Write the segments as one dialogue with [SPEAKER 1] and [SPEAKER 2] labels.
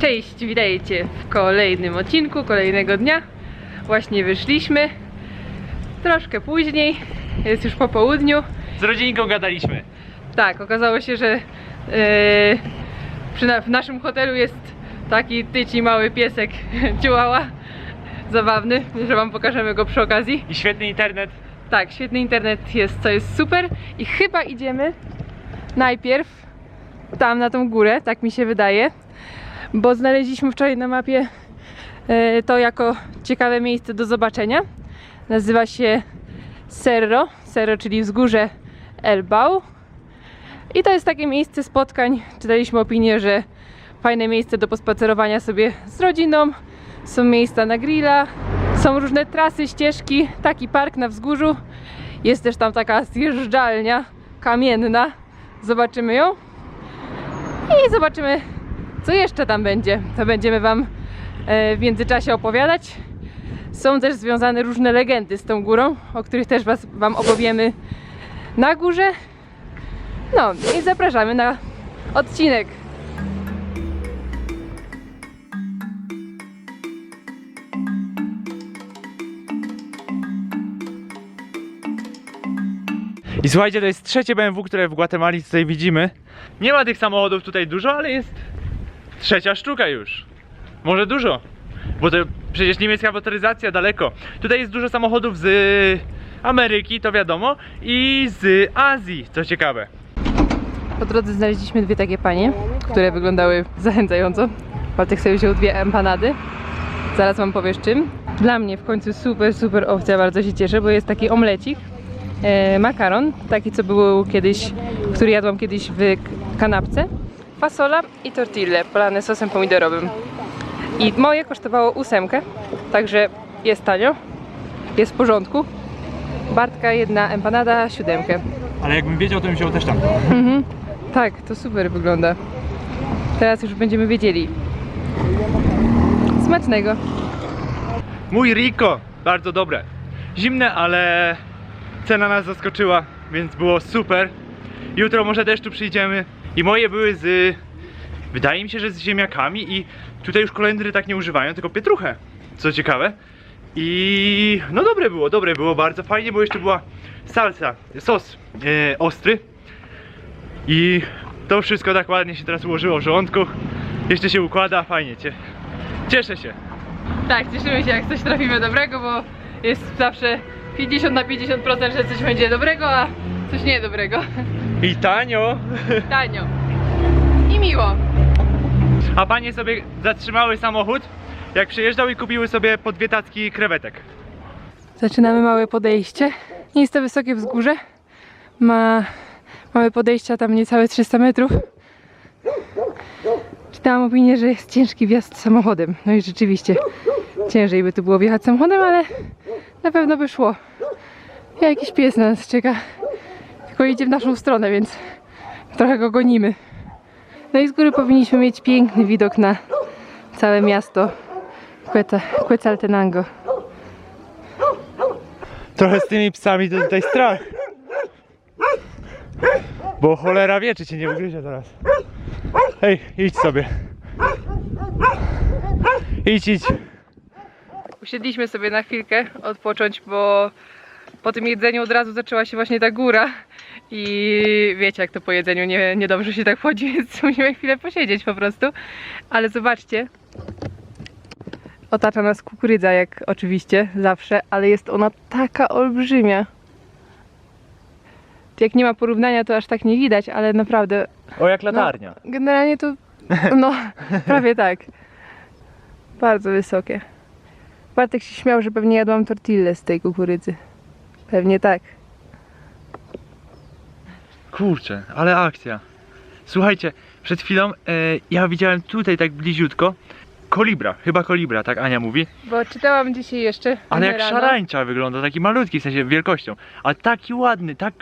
[SPEAKER 1] Cześć, witajcie w kolejnym odcinku, kolejnego dnia. Właśnie wyszliśmy. Troszkę później, jest już po południu.
[SPEAKER 2] Z rodzinką gadaliśmy.
[SPEAKER 1] Tak, okazało się, że przy na, w naszym hotelu jest taki tyci mały piesek Chihuahua. Zabawny, że wam pokażemy go przy okazji.
[SPEAKER 2] I świetny internet.
[SPEAKER 1] Tak, świetny internet jest, co jest super. I chyba idziemy najpierw tam na tą górę, tak mi się wydaje, bo znaleźliśmy wczoraj na mapie e, to jako ciekawe miejsce do zobaczenia. Nazywa się Cerro, Cerro, czyli wzgórze Elbał. I to jest takie miejsce spotkań. Czytaliśmy opinię, że fajne miejsce do pospacerowania sobie z rodziną. Są miejsca na grilla, są różne trasy, ścieżki, taki park na wzgórzu. Jest też tam taka zjeżdżalnia kamienna. Zobaczymy ją. I zobaczymy, co jeszcze tam będzie. To będziemy Wam e, w międzyczasie opowiadać. Są też związane różne legendy z tą górą, o których też was, Wam opowiemy na górze. No i zapraszamy na odcinek.
[SPEAKER 2] I słuchajcie, to jest trzecie BMW, które w Gwatemali tutaj widzimy. Nie ma tych samochodów tutaj dużo, ale jest trzecia sztuka już. Może dużo. Bo to przecież niemiecka motoryzacja daleko. Tutaj jest dużo samochodów z Ameryki, to wiadomo, i z Azji, co ciekawe.
[SPEAKER 1] Po drodze znaleźliśmy dwie takie panie, które wyglądały zachęcająco. Bartek sobie wziął dwie empanady. Zaraz wam powiesz czym. Dla mnie w końcu super, super opcja, bardzo się cieszę, bo jest taki omlecik, e, makaron, taki co był kiedyś, który jadłam kiedyś w kanapce, fasola i tortille polane sosem pomidorowym. I moje kosztowało ósemkę, także jest tanio, jest w porządku. Bartka jedna empanada, siódemkę.
[SPEAKER 2] Ale jakbym wiedział, to bym wziął też tam.
[SPEAKER 1] Mhm. Tak, to super wygląda. Teraz już będziemy wiedzieli. Smacznego.
[SPEAKER 2] Mój Rico, bardzo dobre. Zimne, ale cena nas zaskoczyła, więc było super. Jutro może też tu przyjdziemy. I moje były z. Wydaje mi się, że z ziemniakami i tutaj już kolendry tak nie używają, tylko pietruchę. Co ciekawe. I no dobre było, dobre było, bardzo fajnie, bo jeszcze była salsa, sos e, ostry. I to wszystko tak ładnie się teraz ułożyło w żołądku. Jeszcze się układa, fajnie cię. Cieszę się.
[SPEAKER 1] Tak, cieszymy się jak coś trafimy dobrego, bo jest zawsze 50 na 50%, że coś będzie dobrego, a coś niedobrego.
[SPEAKER 2] I tanio.
[SPEAKER 1] Tanio. I miło.
[SPEAKER 2] A panie sobie zatrzymały samochód, jak przyjeżdżał i kupiły sobie po dwie tacki krewetek.
[SPEAKER 1] Zaczynamy małe podejście. Nie jest to wysokie wzgórze. Ma małe podejścia tam niecałe 300 metrów. Czytałam opinię, że jest ciężki wjazd samochodem. No i rzeczywiście ciężej by tu było wjechać samochodem, ale na pewno by szło. Jakiś pies na nas czeka. Tylko idzie w naszą stronę, więc trochę go gonimy. No i z góry powinniśmy mieć piękny widok na całe miasto Quetzaltenango.
[SPEAKER 2] Trochę z tymi psami to tutaj strach. Bo cholera wie, czy cię nie ugryzie teraz. Hej, idź sobie. Idź, idź.
[SPEAKER 1] Usiedliśmy sobie na chwilkę odpocząć, bo po tym jedzeniu od razu zaczęła się właśnie ta góra i wiecie jak to po jedzeniu nie, niedobrze się tak wchodzi, więc musimy chwilę posiedzieć po prostu. Ale zobaczcie, otacza nas kukurydza jak oczywiście zawsze, ale jest ona taka olbrzymia. Jak nie ma porównania to aż tak nie widać, ale naprawdę
[SPEAKER 2] O, jak latarnia.
[SPEAKER 1] Generalnie to, no, prawie tak. Bardzo wysokie. Bartek się śmiał, że pewnie jadłam tortillę z tej kukurydzy. Pewnie tak.
[SPEAKER 2] Kurczę, ale akcja. Słuchajcie, przed chwilą e, ja widziałem tutaj tak bliziutko kolibra, chyba kolibra, tak Ania mówi.
[SPEAKER 1] Bo czytałam dzisiaj jeszcze.
[SPEAKER 2] Ale jak
[SPEAKER 1] rano.
[SPEAKER 2] szarańcza wygląda, taki malutki w sensie wielkością, a taki ładny, tak,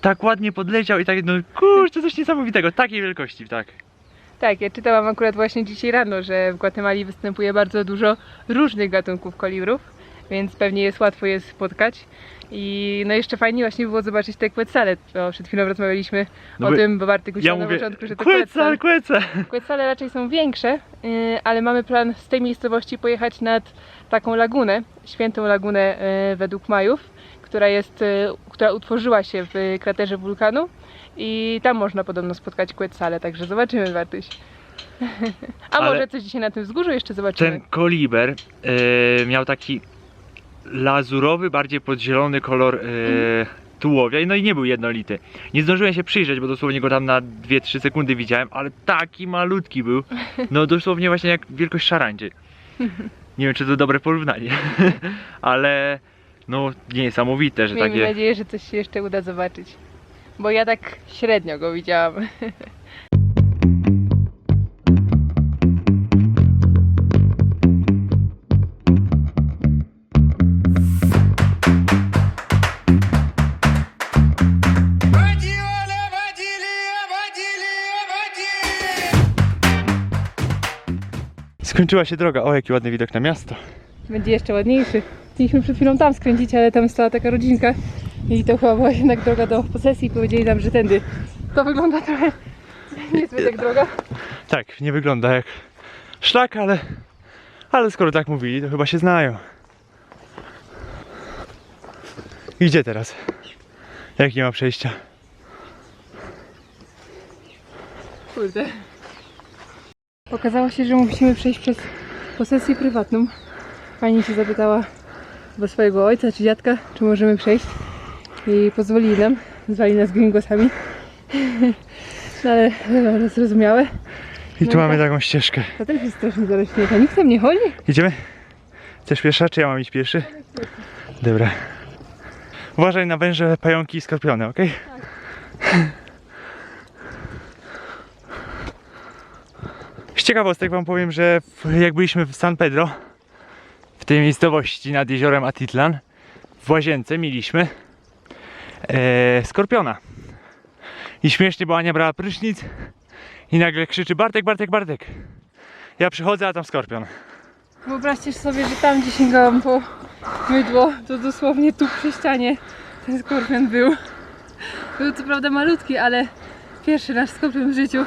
[SPEAKER 2] tak ładnie podleciał i tak, no kurczę, coś niesamowitego, takiej wielkości, tak.
[SPEAKER 1] Tak, ja czytałam akurat właśnie dzisiaj rano, że w Gwatemali występuje bardzo dużo różnych gatunków kolibrów, więc pewnie jest łatwo je spotkać. I no jeszcze fajnie właśnie było zobaczyć te quetzale. O, przed chwilą rozmawialiśmy
[SPEAKER 2] No
[SPEAKER 1] o
[SPEAKER 2] bo
[SPEAKER 1] tym, bo Bartek
[SPEAKER 2] Ja
[SPEAKER 1] myślał na
[SPEAKER 2] mówię,
[SPEAKER 1] początku, że to
[SPEAKER 2] kłecal, kłecal.
[SPEAKER 1] Quetzale raczej są większe, yy, ale mamy plan z tej miejscowości pojechać nad taką lagunę, świętą lagunę yy, według Majów, która jest, yy, która utworzyła się w kraterze wulkanu i tam można podobno spotkać Quetzale, także zobaczymy Bartuś. A
[SPEAKER 2] Ale-
[SPEAKER 1] może coś dzisiaj na tym wzgórzu jeszcze zobaczymy.
[SPEAKER 2] Ten koliber e, miał taki lazurowy, bardziej podzielony kolor e, tułowia, no i nie był jednolity. Nie zdążyłem się przyjrzeć, bo dosłownie go tam na 2-3 sekundy widziałem, ale taki malutki był. No dosłownie właśnie jak wielkość szarańczy. Nie wiem, czy to dobre porównanie, ale no niesamowite, że
[SPEAKER 1] Miejmy
[SPEAKER 2] takie...
[SPEAKER 1] nadzieję, że coś się jeszcze uda zobaczyć. Bo ja tak średnio go widziałam.
[SPEAKER 2] Skończyła się droga, o jaki ładny widok na miasto.
[SPEAKER 1] Będzie jeszcze ładniejszy. Chcieliśmy przed chwilą tam skręcić, ale tam stała taka rodzinka i to chyba była jednak droga do posesji. Powiedzieli nam, że tędy. To wygląda trochę niezbyt jak droga.
[SPEAKER 2] Tak, nie wygląda jak szlak, ale, ale skoro tak mówili, to chyba się znają. I Gdzie teraz? Jak nie ma przejścia?
[SPEAKER 1] Kurde. Okazało się, że musimy przejść przez posesję prywatną. Pani się zapytała chyba swojego ojca czy dziadka, czy możemy przejść. I pozwolili nam. Zwali nas gringosami. No ale no, zrozumiałe.
[SPEAKER 2] I
[SPEAKER 1] No
[SPEAKER 2] tu
[SPEAKER 1] i
[SPEAKER 2] mamy
[SPEAKER 1] tak.
[SPEAKER 2] taką ścieżkę.
[SPEAKER 1] To też jest strasznie zarośnięte. Nikt tam nie chodzi?
[SPEAKER 2] Idziemy? Chcesz pierwsza, czy ja mam iść pierwszy? Dobra. Uważaj na węże, pająki i skorpiony, ok? ciekawostek wam powiem, że jak byliśmy w San Pedro, w tej miejscowości nad jeziorem Atitlan, w łazience mieliśmy e, skorpiona. I śmiesznie, bo Ania brała prysznic i nagle krzyczy Bartek, Bartek, Bartek. Ja przychodzę, a tam skorpion.
[SPEAKER 1] Wyobraźcie sobie, że tam gdzie sięgałam po mydło, to dosłownie tu przy ścianie ten skorpion był. Był co prawda malutki, ale pierwszy nasz skorpion w życiu.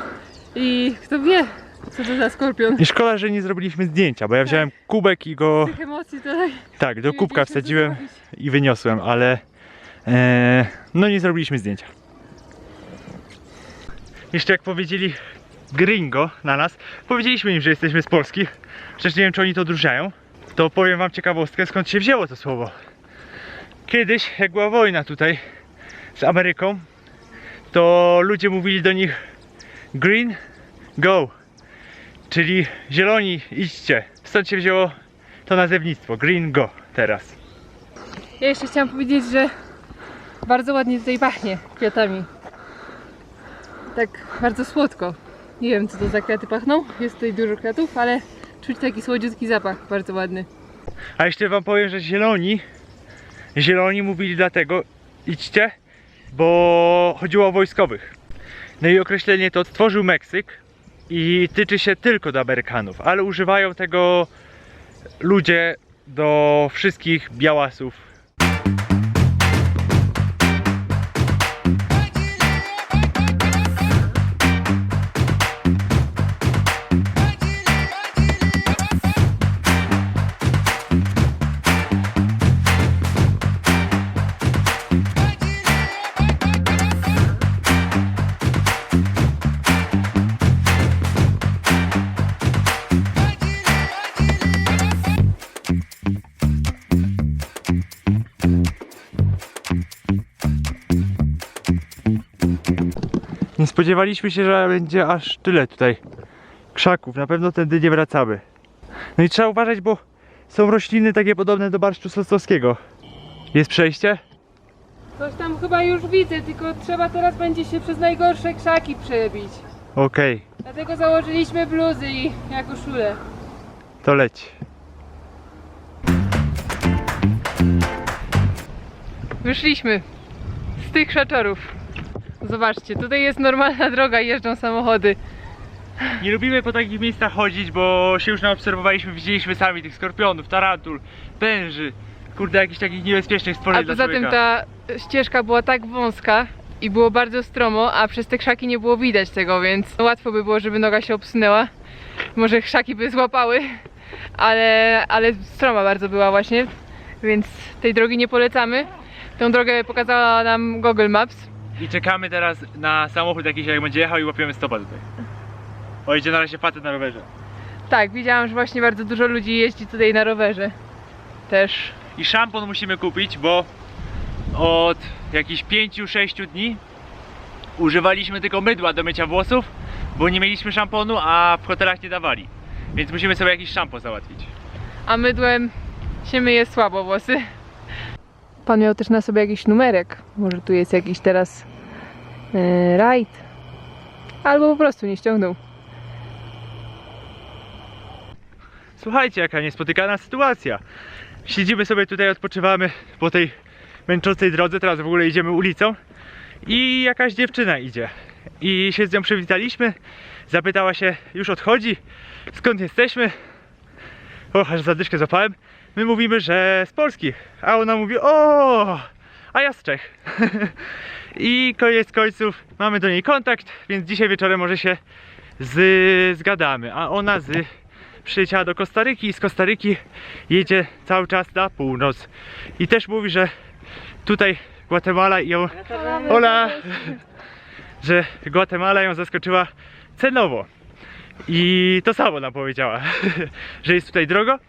[SPEAKER 1] I kto wie, co to za skorpion.
[SPEAKER 2] I szkoda, że nie zrobiliśmy zdjęcia, bo ja wziąłem kubek i go
[SPEAKER 1] Tych emocji to tak
[SPEAKER 2] tak do kubka wsadziłem i wyniosłem, ale e, no nie zrobiliśmy zdjęcia. Jeszcze jak powiedzieli gringo na nas, powiedzieliśmy im, że jesteśmy z Polski, przecież nie wiem czy oni to odróżniają, to powiem wam ciekawostkę skąd się wzięło to słowo. Kiedyś, jak była wojna tutaj z Ameryką, to ludzie mówili do nich green, go, czyli zieloni, idźcie. Stąd się wzięło to nazewnictwo, green go teraz.
[SPEAKER 1] Ja jeszcze chciałam powiedzieć, że bardzo ładnie tutaj pachnie kwiatami. Tak bardzo słodko. Nie wiem co to za kwiaty pachną. Jest tutaj dużo kwiatów, ale czuć taki słodziutki zapach, bardzo ładny.
[SPEAKER 2] A jeszcze wam powiem, że zieloni, zieloni mówili dlatego, idźcie, bo chodziło o wojskowych. No i określenie to stworzył Meksyk i tyczy się tylko do Amerykanów, ale używają tego ludzie do wszystkich białasów. Spodziewaliśmy się, że będzie aż tyle tutaj krzaków. Na pewno tędy nie wracamy. No i trzeba uważać, bo są rośliny takie podobne do barszczu sosnowskiego. Jest przejście?
[SPEAKER 1] Coś tam chyba już widzę, tylko trzeba teraz będzie się przez najgorsze krzaki przebić.
[SPEAKER 2] Okej,
[SPEAKER 1] Dlatego założyliśmy bluzy i ja koszulę.
[SPEAKER 2] to leć.
[SPEAKER 1] Wyszliśmy z tych szaczorów. Zobaczcie, tutaj jest normalna droga, jeżdżą samochody.
[SPEAKER 2] Nie lubimy po takich miejscach chodzić, bo się już naobserwowaliśmy, widzieliśmy sami tych skorpionów, tarantul, węży, kurde, jakichś takich niebezpiecznych
[SPEAKER 1] A
[SPEAKER 2] stworzeń dla
[SPEAKER 1] poza tym ta ścieżka była tak wąska i było bardzo stromo, a przez te krzaki nie było widać tego, więc łatwo by było, żeby noga się obsunęła. Może krzaki by złapały, ale, ale stroma bardzo była właśnie, więc tej drogi nie polecamy. Tą drogę pokazała nam Google Maps.
[SPEAKER 2] I czekamy teraz na samochód jakiś, jak będzie jechał i łapiemy stopa tutaj. O, idzie na razie facet na rowerze.
[SPEAKER 1] Tak, widziałam, że właśnie bardzo dużo ludzi jeździ tutaj na rowerze. Też.
[SPEAKER 2] I szampon musimy kupić, bo od jakichś 5-6 dni używaliśmy tylko mydła do mycia włosów, bo nie mieliśmy szamponu, a w hotelach nie dawali. Więc musimy sobie jakiś szampon załatwić.
[SPEAKER 1] A mydłem się myje słabo włosy. Pan miał też na sobie jakiś numerek. Może tu jest jakiś teraz yy, rajd. Albo po prostu nie ściągnął.
[SPEAKER 2] Słuchajcie, jaka niespotykana sytuacja. Siedzimy sobie tutaj, odpoczywamy po tej męczącej drodze, teraz w ogóle idziemy ulicą i jakaś dziewczyna idzie. I się z nią przywitaliśmy, zapytała się, już odchodzi, skąd jesteśmy? O, aż zadyszkę zapałem. My mówimy, że z Polski, a ona mówi, o, a ja z Czech. I koniec końców mamy do niej kontakt, więc dzisiaj wieczorem może się z, zgadamy, a ona z przyleciała do Kostaryki i z Kostaryki jedzie cały czas na północ. I też mówi, że tutaj Gwatemala ją. Hola! Że Gwatemala ją zaskoczyła cenowo. I to samo nam powiedziała, że jest tutaj drogo.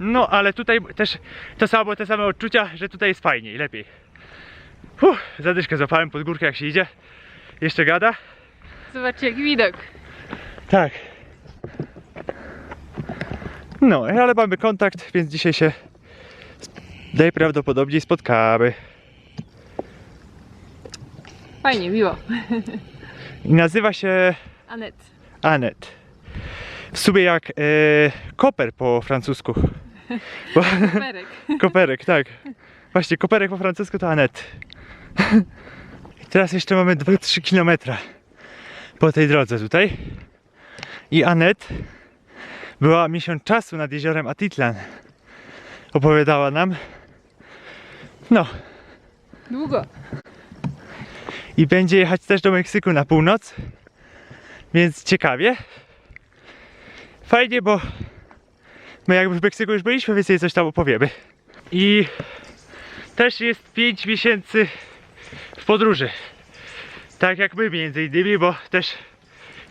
[SPEAKER 2] No ale tutaj też to samo, te same odczucia, że tutaj jest fajniej, lepiej. Uff, zadyszkę złapałem pod górkę jak się idzie. Jeszcze gada.
[SPEAKER 1] Zobaczcie jaki widok.
[SPEAKER 2] Tak. No, ale mamy kontakt, więc dzisiaj się najprawdopodobniej spotkamy.
[SPEAKER 1] Fajnie, miło.
[SPEAKER 2] I nazywa się
[SPEAKER 1] Anet.
[SPEAKER 2] Anet. W sumie jak e, koper po francusku. Bo,
[SPEAKER 1] Berek.
[SPEAKER 2] koperek, tak. Właśnie, koperek po francusku to Anet. I teraz jeszcze mamy 2-3 km po tej drodze tutaj. I Anet była miesiąc czasu nad jeziorem Atitlan. Opowiadała nam. No,
[SPEAKER 1] Długo.
[SPEAKER 2] i będzie jechać też do Meksyku na północ. Więc ciekawie. Fajnie, bo my jakby w Meksyku już byliśmy, więc jej coś tam opowiemy. I też jest 5 miesięcy w podróży. Tak jak my między innymi, bo też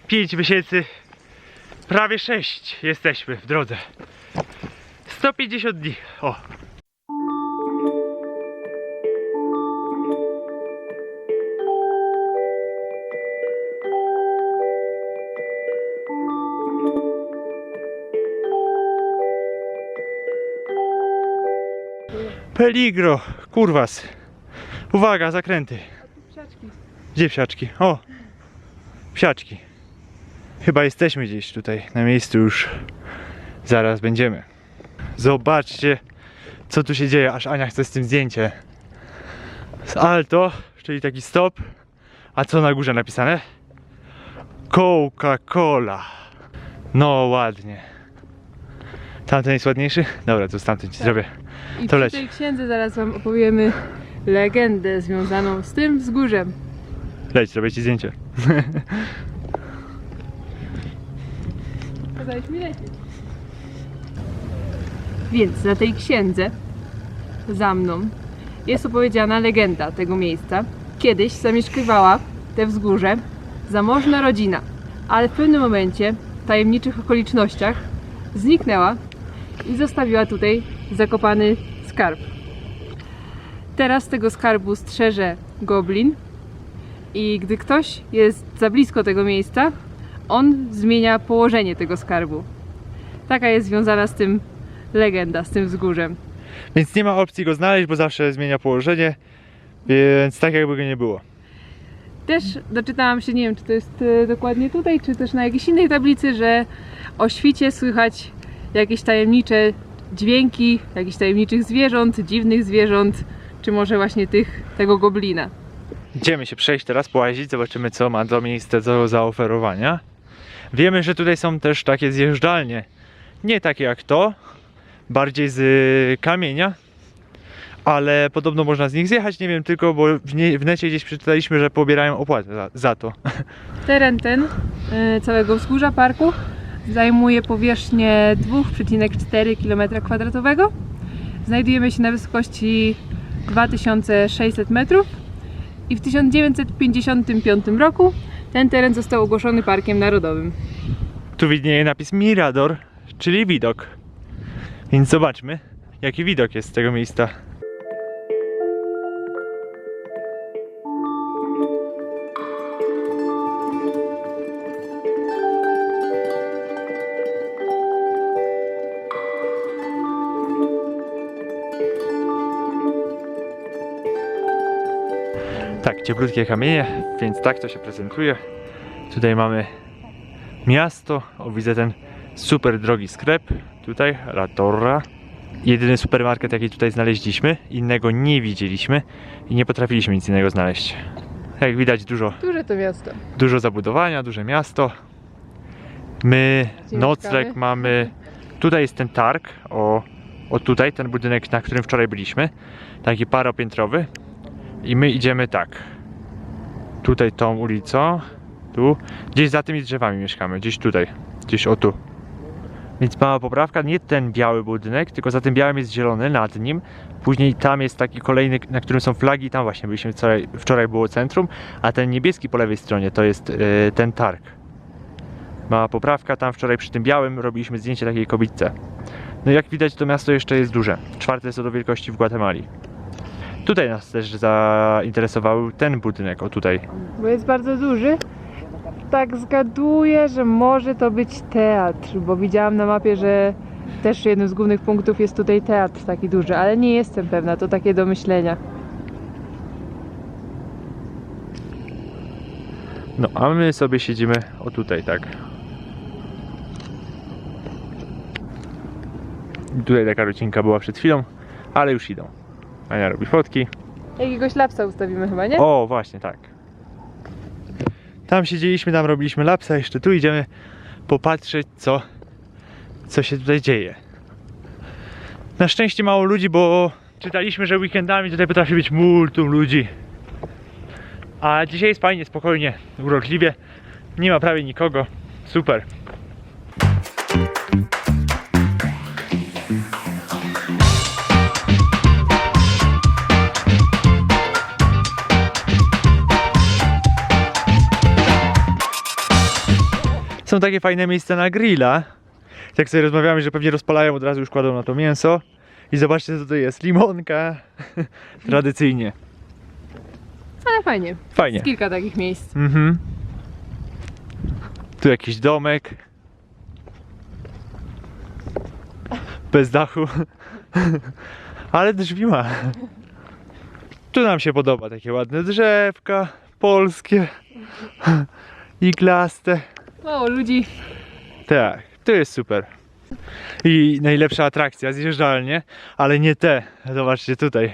[SPEAKER 2] 5 miesięcy, prawie 6 jesteśmy w drodze. 150 dni. O. Peligro, kurwas. Uwaga, zakręty. Gdzie psiaczki? O! Psiaczki. Chyba jesteśmy gdzieś tutaj na miejscu już. Zaraz będziemy. Zobaczcie, co tu się dzieje, aż Ania chce z tym zdjęcie. Z Alto, czyli taki stop. A co na górze napisane? Coca-Cola. No ładnie. Tamten jest ładniejszy? Dobra, to stamtąd ci zrobię.
[SPEAKER 1] I
[SPEAKER 2] To
[SPEAKER 1] przy tej księdze zaraz wam opowiemy legendę związaną z tym wzgórzem.
[SPEAKER 2] Leć, zrobię ci zdjęcie.
[SPEAKER 1] Kazałeś mi lecieć. Więc na tej księdze za mną jest opowiedziana legenda tego miejsca. Kiedyś zamieszkiwała te wzgórze zamożna rodzina, ale w pewnym momencie, w tajemniczych okolicznościach, zniknęła i zostawiła tutaj zakopany skarb. Teraz tego skarbu strzeże goblin i gdy ktoś jest za blisko tego miejsca, on zmienia położenie tego skarbu. Taka jest związana z tym legenda, z tym wzgórzem.
[SPEAKER 2] Więc nie ma opcji go znaleźć, bo zawsze zmienia położenie. Więc tak jakby go nie było.
[SPEAKER 1] Też doczytałam się, nie wiem czy to jest e, dokładnie tutaj, czy też na jakiejś innej tablicy, że o świcie słychać jakieś tajemnicze dźwięki, jakichś tajemniczych zwierząt, dziwnych zwierząt, czy może właśnie tych, tego goblina.
[SPEAKER 2] Idziemy się przejść teraz, połazić, zobaczymy co ma to miejsce do zaoferowania. Wiemy, że tutaj są też takie zjeżdżalnie. Nie takie jak to, bardziej z y, kamienia. ale podobno można z nich zjechać, nie wiem tylko, bo w, nie, w necie gdzieś przeczytaliśmy, że pobierają opłatę za, za to.
[SPEAKER 1] Teren ten e, całego wzgórza parku zajmuje powierzchnię 2,4 km2. Znajdujemy się na wysokości 2600 metrów i w 1955 roku ten teren został ogłoszony Parkiem Narodowym.
[SPEAKER 2] Tu widnieje napis Mirador, czyli widok. Więc zobaczmy, jaki widok jest z tego miejsca. Tak, cieplutkie kamienie, więc tak to się prezentuje. Tutaj mamy miasto. O, widzę ten super drogi sklep. Tutaj, La Torra. Jedyny supermarket, jaki tutaj znaleźliśmy. Innego nie widzieliśmy i nie potrafiliśmy nic innego znaleźć. Jak widać, dużo,
[SPEAKER 1] Duże to miasto.
[SPEAKER 2] dużo zabudowania, duże miasto. My
[SPEAKER 1] Gdzie
[SPEAKER 2] nocleg
[SPEAKER 1] mieszkamy?
[SPEAKER 2] mamy. Tutaj jest ten targ. O, o tutaj, ten budynek, na którym wczoraj byliśmy. Taki paropiętrowy. I my idziemy tak. Tutaj tą ulicą. Tu. Gdzieś za tymi drzewami mieszkamy. Gdzieś tutaj. Gdzieś o tu. Więc mała poprawka, nie ten biały budynek, tylko za tym białym jest zielony nad nim. Później tam jest taki kolejny, na którym są flagi, tam właśnie byliśmy wczoraj, wczoraj było centrum, a ten niebieski po lewej stronie to jest e, ten targ. Mała poprawka, tam wczoraj przy tym białym robiliśmy zdjęcie takiej kobietce. No jak widać to miasto jeszcze jest duże. Czwarte co do wielkości w Gwatemali. Tutaj nas też zainteresował ten budynek, o tutaj.
[SPEAKER 1] Bo jest bardzo duży. Tak zgaduję, że może to być teatr, bo widziałam na mapie, że też jednym z głównych punktów jest tutaj teatr taki duży, ale nie jestem pewna, to takie do myślenia.
[SPEAKER 2] No, a my sobie siedzimy o tutaj, tak. Tutaj taka rodzinka była przed chwilą, ale już idą. Ania robi fotki.
[SPEAKER 1] Jakiegoś lapsa ustawimy chyba, nie?
[SPEAKER 2] O, właśnie, tak. Tam siedzieliśmy, tam robiliśmy lapsa, jeszcze tu idziemy popatrzeć, co, co się tutaj dzieje. Na szczęście mało ludzi, bo czytaliśmy, że weekendami tutaj potrafi być multum ludzi. A dzisiaj jest fajnie, spokojnie, urokliwie. Nie ma prawie nikogo. Super. Takie fajne miejsca na grilla. Jak sobie rozmawiamy, że pewnie rozpalają, od razu już kładą na to mięso. I zobaczcie co to jest. Limonka. Tradycyjnie.
[SPEAKER 1] Ale fajnie.
[SPEAKER 2] Fajnie.
[SPEAKER 1] Jest kilka takich miejsc.
[SPEAKER 2] Mhm. Tu jakiś domek. Bez dachu. Ale drzwi ma. Tu nam się podoba takie ładne drzewka polskie. Iglaste.
[SPEAKER 1] Mało ludzi.
[SPEAKER 2] Tak, to jest super. I najlepsza atrakcja, zjeżdżalnie, ale nie te. Zobaczcie tutaj.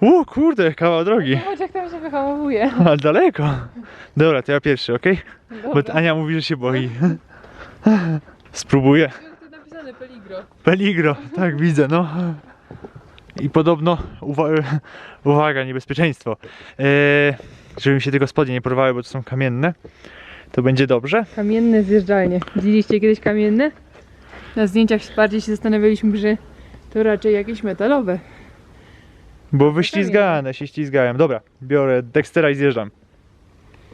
[SPEAKER 2] O kurde, kawał drogi.
[SPEAKER 1] Zobacz jak tam się wyhamowuje.
[SPEAKER 2] Ale daleko. Dobra, to ja pierwszy, ok? Bo. Ania mówi, że się boi. Spróbuję.
[SPEAKER 1] Tu napisane Peligro.
[SPEAKER 2] Peligro, tak widzę, no. I podobno, uwa- uwaga, niebezpieczeństwo. Eee, żeby mi się tylko spodnie nie porwały, bo to są kamienne. To będzie dobrze.
[SPEAKER 1] Kamienne zjeżdżalnie. Widzieliście kiedyś kamienne? Na zdjęciach bardziej się zastanawialiśmy, że to raczej jakieś metalowe.
[SPEAKER 2] Bo wyślizgane się ścizgałem. Dobra, biorę Dextera i zjeżdżam.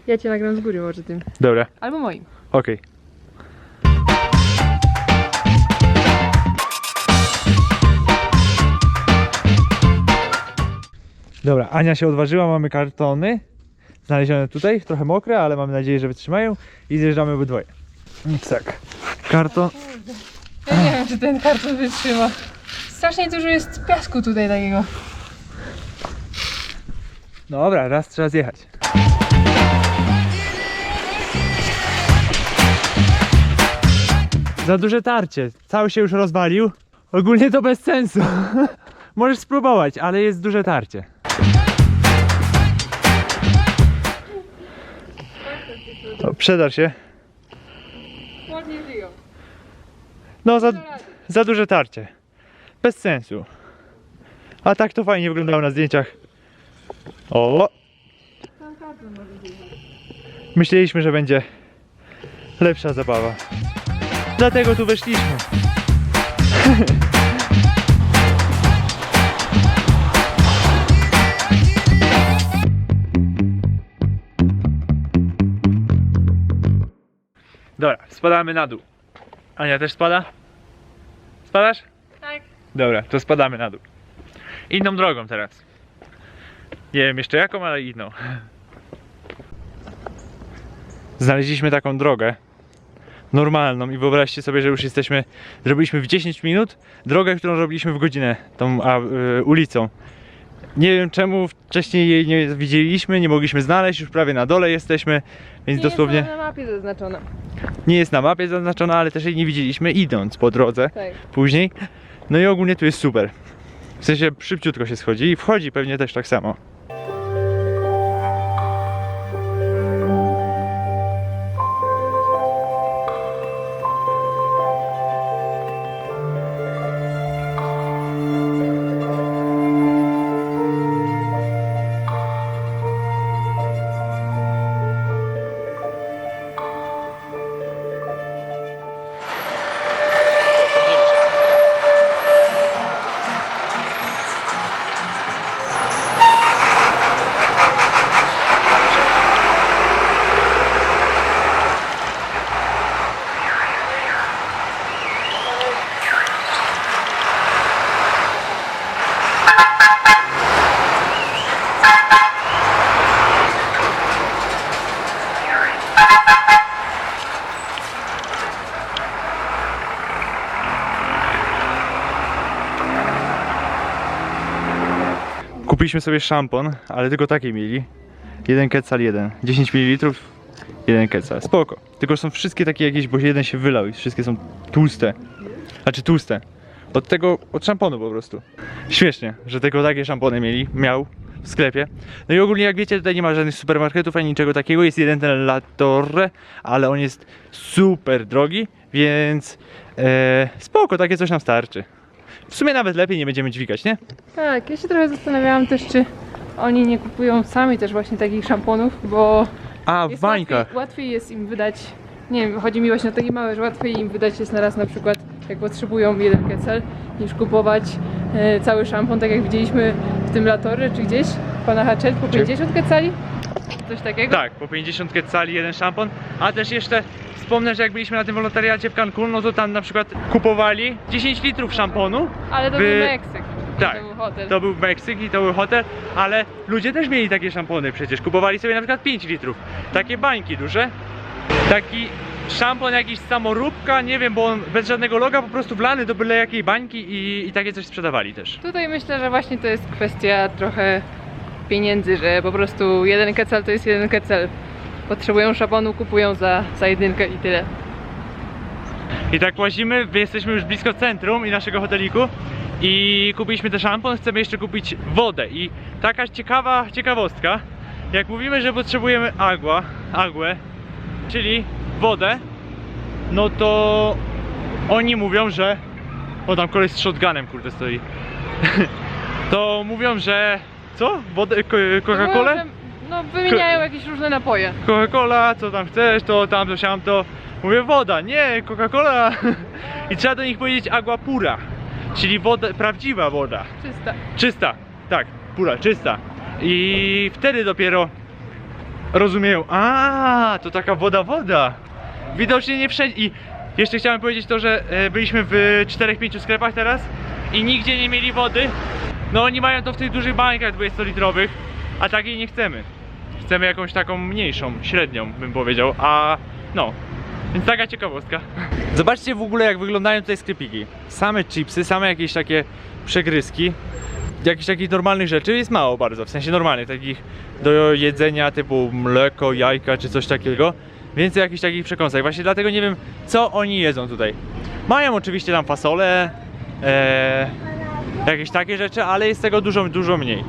[SPEAKER 1] Ja cię nagram z góry może tym.
[SPEAKER 2] Dobra,
[SPEAKER 1] Albo moim.
[SPEAKER 2] okej. Dobra, Ania się odważyła, mamy kartony znalezione tutaj, trochę mokre, ale mamy nadzieję, że wytrzymają i zjeżdżamy obydwoje. Więc tak, karton,
[SPEAKER 1] Ja nie wiem, czy ten karton wytrzyma. Strasznie dużo jest piasku tutaj takiego.
[SPEAKER 2] dobra, raz trzeba zjechać. Za duże tarcie, cały się już rozwalił. Ogólnie to bez sensu. Możesz spróbować, ale jest duże tarcie. O, przedar się.
[SPEAKER 1] Ładnie żyją.
[SPEAKER 2] No, za, za duże tarcie. Bez sensu. A tak to fajnie wyglądało na zdjęciach. O! Myśleliśmy, że będzie lepsza zabawa. Dlatego tu weszliśmy. Dobra, spadamy na dół. Ania też spada? Spadasz?
[SPEAKER 1] Tak.
[SPEAKER 2] Dobra, to spadamy na dół. Inną drogą teraz. Nie wiem jeszcze jaką, ale inną. Znaleźliśmy taką drogę normalną i wyobraźcie sobie, że już jesteśmy, zrobiliśmy w 10 minut drogę, którą robiliśmy w godzinę tą a, y, ulicą. Nie wiem czemu wcześniej jej nie widzieliśmy, nie mogliśmy znaleźć, już prawie na dole jesteśmy, więc
[SPEAKER 1] Nie
[SPEAKER 2] dosłownie
[SPEAKER 1] jest na mapie zaznaczona.
[SPEAKER 2] nie jest na mapie zaznaczona, ale też jej nie widzieliśmy idąc po drodze
[SPEAKER 1] Tak.
[SPEAKER 2] później. No i ogólnie tu jest super. W sensie szybciutko się schodzi i wchodzi pewnie też tak samo. Kupiliśmy sobie szampon, ale tylko takie mieli. Jeden kecal, jeden. 10 ml, jeden kecal. Spoko. Tylko są wszystkie takie jakieś, bo jeden się wylał i wszystkie są tłuste. Znaczy tłuste. Od tego, od szamponu po prostu. Śmiesznie, że tylko takie szampony mieli, miał w sklepie. No i ogólnie jak wiecie, tutaj nie ma żadnych supermarketów ani niczego takiego. Jest jeden ten La Torre, ale on jest super drogi, więc e, spoko, takie coś nam starczy. W sumie nawet lepiej nie będziemy dźwigać, nie?
[SPEAKER 1] Tak, ja się trochę zastanawiałam też, czy oni nie kupują sami też właśnie takich szamponów, bo
[SPEAKER 2] A, w
[SPEAKER 1] jest
[SPEAKER 2] bańkach.
[SPEAKER 1] łatwiej, łatwiej jest im wydać, nie wiem, chodzi mi właśnie o takie małe, że łatwiej im wydać jest na raz na przykład, jak potrzebują jeden kecel, niż kupować e, cały szampon, tak jak widzieliśmy w tym Latory czy gdzieś, pana Hatchet po
[SPEAKER 2] Czy-
[SPEAKER 1] 50 kecali, coś takiego.
[SPEAKER 2] Tak, po 50 cali jeden szampon, a też jeszcze wspomnę, że jak byliśmy na tym wolontariacie w Cancun, no to tam na przykład kupowali 10 litrów szamponu.
[SPEAKER 1] Ale to
[SPEAKER 2] Wy-
[SPEAKER 1] był Meksyk,
[SPEAKER 2] Tak,
[SPEAKER 1] to był hotel.
[SPEAKER 2] to był Meksyk i to był hotel, ale ludzie też mieli takie szampony przecież. Kupowali sobie na przykład 5 litrów. Takie bańki duże. Taki szampon jakiś samoróbka, nie wiem, bo on bez żadnego loga, po prostu wlany do byle jakiej bańki i, i takie coś sprzedawali też.
[SPEAKER 1] Tutaj myślę, że właśnie to jest kwestia trochę pieniędzy, że po prostu jeden kecel to jest jeden kecel. Potrzebują szabonu, kupują za, za jedynkę i tyle.
[SPEAKER 2] I tak łazimy, jesteśmy już blisko centrum i naszego hoteliku i kupiliśmy ten szampon, chcemy jeszcze kupić wodę i taka ciekawa ciekawostka, jak mówimy, że potrzebujemy agua, agłę, czyli wodę, no to oni mówią, że o tam koleś z shotgunem kurde stoi to mówią, że co? Wodę, ko- Coca-Colę?
[SPEAKER 1] No, wymieniają jakieś różne napoje.
[SPEAKER 2] Coca-Cola, co tam chcesz, to tam, to siam, to mówię woda, nie, Coca-Cola. I trzeba do nich powiedzieć agua pura, czyli woda, prawdziwa woda,
[SPEAKER 1] Czysta.
[SPEAKER 2] czysta, tak, pura, czysta. I wtedy dopiero rozumieją, a to taka woda, woda, widocznie nie wszędzie. I jeszcze chciałem powiedzieć to, że e, byliśmy w 4-5 sklepach teraz i nigdzie nie mieli wody, no oni mają to w tych dużych bańkach 20-litrowych, a takiej nie chcemy. Chcemy jakąś taką mniejszą, średnią bym powiedział, a no. Więc taka ciekawostka. Zobaczcie w ogóle jak wyglądają tutaj sklepiki. Same chipsy, same jakieś takie przegryzki. Jakichś takich normalnych rzeczy jest mało bardzo, w sensie normalnych, takich do jedzenia typu mleko, jajka czy coś takiego. Więcej jakichś takich przekąsek. Właśnie dlatego nie wiem co oni jedzą tutaj. Mają oczywiście tam fasolę, e, jakieś takie rzeczy, ale jest tego dużo, dużo mniej.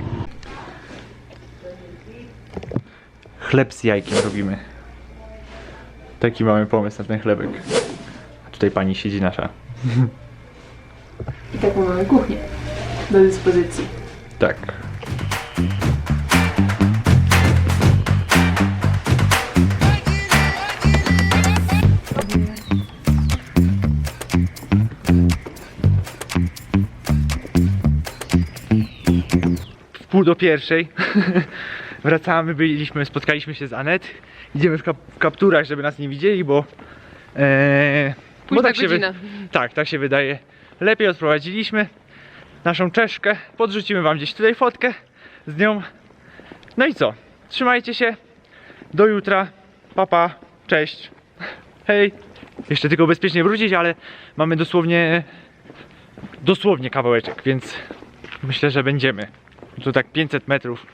[SPEAKER 2] Chleb z jajkiem robimy. Taki mamy pomysł na ten chlebek. A tutaj pani siedzi nasza.
[SPEAKER 1] I taką mamy kuchnię do dyspozycji.
[SPEAKER 2] Tak. w pół do pierwszej. Wracamy, byliśmy, spotkaliśmy się z Anet. Idziemy w, kap w kapturach, żeby nas nie widzieli, bo. E, bo tak się,
[SPEAKER 1] godzina.
[SPEAKER 2] tak, tak się wydaje. Lepiej odprowadziliśmy naszą czeszkę. Podrzucimy wam gdzieś tutaj fotkę z nią. No i co? Trzymajcie się. Do jutra. Papa. Pa. Cześć. Hej. Jeszcze tylko bezpiecznie wrócić, ale mamy dosłownie dosłownie kawałeczek, więc myślę, że będziemy. Tu tak 500 metrów.